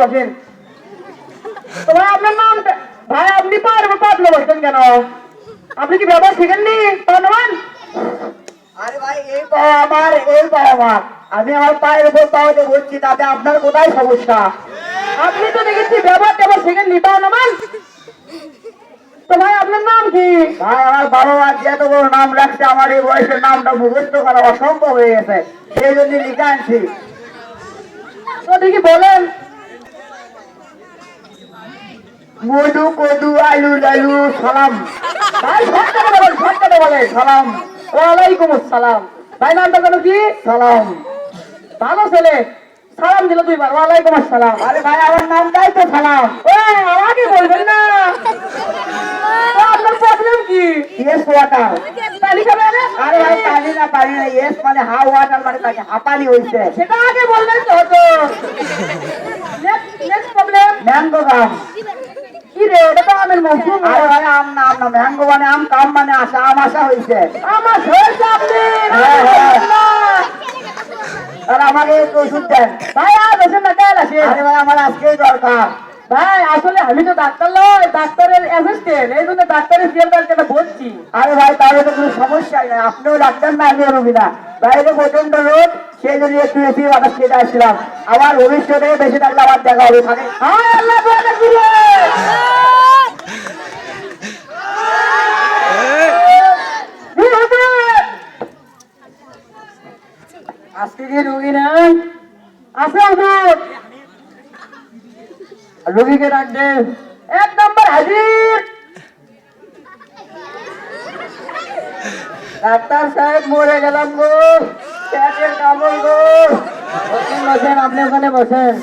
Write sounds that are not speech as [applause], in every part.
বসেন তো ভাই আপনার নামটা ভাই আপনি পারব পাতলে কেন? আপনি কি ব্যবহার শিখেননি? ধন্যবাদ আরে ভাই এই পাও আমার এই পাও আমার আমি আমার পায়ের উপর পাওয়াতে বলছি তাতে আপনার কোথায় সমস্যা? আপনি তো দেখেছি ব্যবহার ট্যাবহার শিখেননি ধন্যবাদ তো ভাই আপনার নাম কি? ভাই আমার বাবা মা এত বড় নাম রাখছে আমার এই বয়সের নামটা মুখস্থ করা অসম্ভব হয়ে গেছে। সেই জন্য লিখে আনছি। তো দেখি বলেন। মধু কদু আলু লালু সালাম। ভাই শর্টকাটে বলেন শর্টকাটে বলেন সালাম। ওয়ালাইকুম আসসালাম। ভাই নামটা যেন কি? সালাম। ভালো ছেলে। সালাম দিল দুইবার ওয়ালাইকুম আসসালাম। আরে ভাই আমার নামটাই তো সালাম। ও আমাকে বলবেন না। তো আপনার প্রবলেম কি? ইয়েস ওয়াটার পানি খাবেন আরে? ভাই পানি না পানি না। ইয়েস মানে হা ওয়াটার মানে তাকে হাঁপানি হয়েছে সেটা আগে বললেন তো হতো। নেক্সট প্রবলেম ম্যাঙ্গো তো আমের ভাই আমার আসলে আমি তো ডাক্তার নয় ডাক্তারের অ্যাসিস্ট্যান্ট এই জন্য ডাক্তারের বলছি আরে ভাই তাহলে তো কোনো সমস্যাই নাই আপনিও ডাক্তার না আমিও না প্রচণ্ড সেই জন্য একটু আসছিলাম আমার ভবিষ্যতে বেশি থাকলে আমার দেখা হবে থাকে হ্যাঁ আল্লাহ বলে দিলে কি হবে? আজকে কি রুগী না? আছে ওষুধ রুগীকে রাখবে এক নম্বর হাজির। ডাক্তার সাহেব মরে গেলাম গো। পেটের কামড় গো। বসেন বসেন আপনি ওখানে বসেন।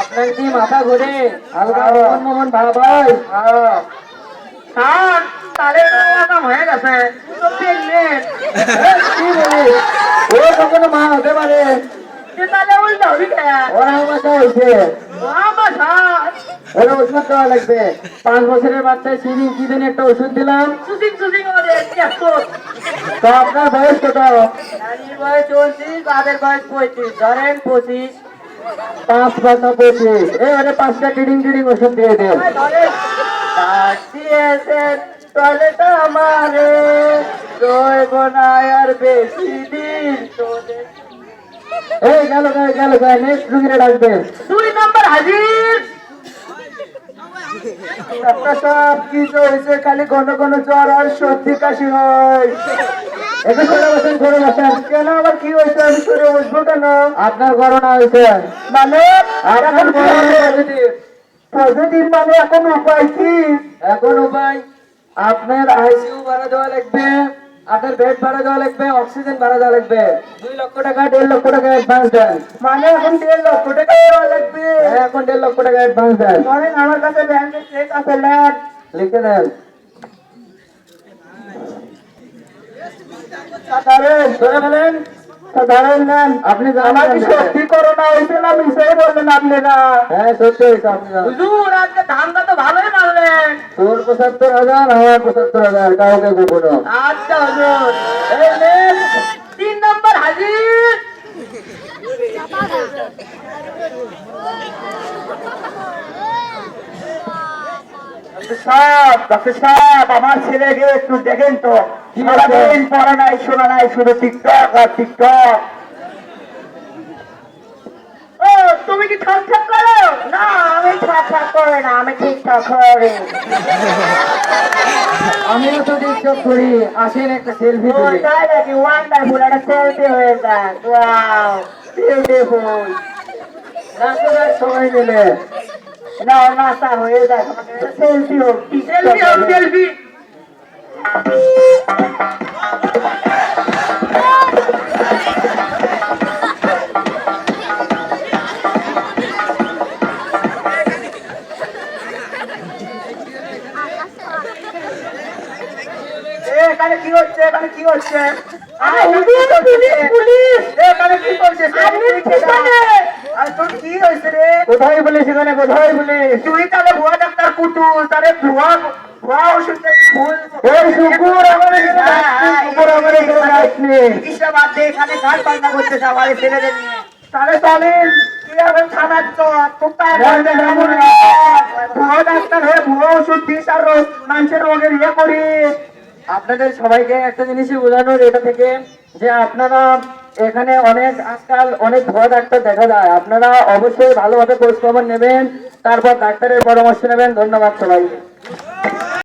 আপনার কি মাথা ঘুরে? হালকা মোহন মোহন ভাব হয়? স্যার তাহলে হয়ে গেছে। [laughs] কি বলি ও কখনো মা হতে পারে? ওরা আমাকে হয়েছে ওরা ওষুধ দেওয়া লাগবে। পাঁচ বছরের বাচ্চায় সিরিং কি দিন একটা ওষুধ দিলাম। তো আপনার বয়স কত? বয়স বাদের বয়স পঁয়ত্রিশ। ধরেন পঁচিশ। পাঁচ পাঁচটা পঁচিশ। এবারে পাঁচটা টিডিং টিডিং ওষুধ দিয়ে দেন। তো আমারে না আর বেশি দিন তোদের এই গেল গেল গেল গেল নেক্সট রুগীরে ডাকবেন দুই নম্বর হাজির। ডাক্তার সাহেব কি যে হয়েছে খালি ঘন ঘন জ্বর আর সর্দি কাশি হয়। একটু সরে বসেন সরে বসেন। কেন আবার কি হয়েছে? আমি সরে বসবো কেন? আপনার করোনা হয়েছে। মানে আর এখন পজিটিভ পজিটিভ মানে এখন উপায় কি? এখন উপায়? আপনার আইসিইউ ভাড়া দেওয়া লাগবে আপনার বেড ভাড়া দেওয়া লাগবে অক্সিজেন ভাড়া দেওয়া লাগবে। দুই লক্ষ টাকা দেড় লক্ষ টাকা অ্যাডভান্স দেন। মানে এখন দেড় লক্ষ টাকা দেওয়া লাগবে। হ্যাঁ এখন দেড় লক্ষ টাকা অ্যাডভান্স দেন। ধরেন আমার কাছে ব্যাংকে চেক আছে নেন লিখে দেন। ধরে ফেলেন। আপনি আমার কি সত্যি করোনা হয়েছে না মিশাই বললেন আপনি না? হ্যাঁ সত্যি হয়েছে আপনি হুজুর আজকে ধানটা তো ভালোই মারলেন তোর পঁচাত্তর হাজার আমার পঁচাত্তর হাজার কাউকে আচ্ছা হুজুর। তিন নম্বর হাজির। সাহেব ডাক্তার সাহেব আমার ছেলেকে একটু দেখেন তো। সারাদিন পড়া নাই শোনা নাই শুধু টিকটক আর টিকটক ও তুমি কি ঠক ঠক করো? না আমি ঠাক করে না আমি ঠিকঠাক করি। আমিও তো টিকটক করি আসেন একটা সেলফি ও তাই নাকি? ওয়ান্ডারফুল একটা সেলফি হয়ে যায় ওয়াও বিউটিফুল রাস্তাঘাট সময় মিলে। না নাস্তা হয়ে যায় সেলফি হোক। সেলফি হোক সেলফি কি হচ্ছে? আরে হুজুর, পুলিশ, পুলিশ। এ, এখানে কি করছে আপনি পিছনে। আর তোর কি হয়েছে রে? কোথায় পুলিশ এখানে? কোথায় পুলিশ? তুই তাহলে ভুয়া ডাক্তার কুতুল তাহলে ভুয়া ভুয়া ওষুধ ভুল। এই শুকুর আমার এখানে শুকুর আমার এখানে ডাকছি। চিকিৎসা বাদ দিয়ে এখানে ঘাট পাল্টা করতেছে আমার ছেলেদের নিয়ে। তাহলে চলেন কি তুই এখন থানার চপ তোর তো আর বলতে যাব না। ভুয়ো ডাক্তার হয়ে ভুয়ো ওষুধ দিস আর মানুষের রোগের ইয়ে করিস। আপনাদের সবাইকে একটা জিনিসই বোঝানোর, এটা থেকে যে আপনারা এখানে অনেক, আজকাল অনেক ভয় ডাক্তার দেখা যায়। আপনারা অবশ্যই ভালোভাবে খোঁজ খবর নেবেন, তারপর ডাক্তারের পরামর্শ নেবেন। ধন্যবাদ সবাইকে।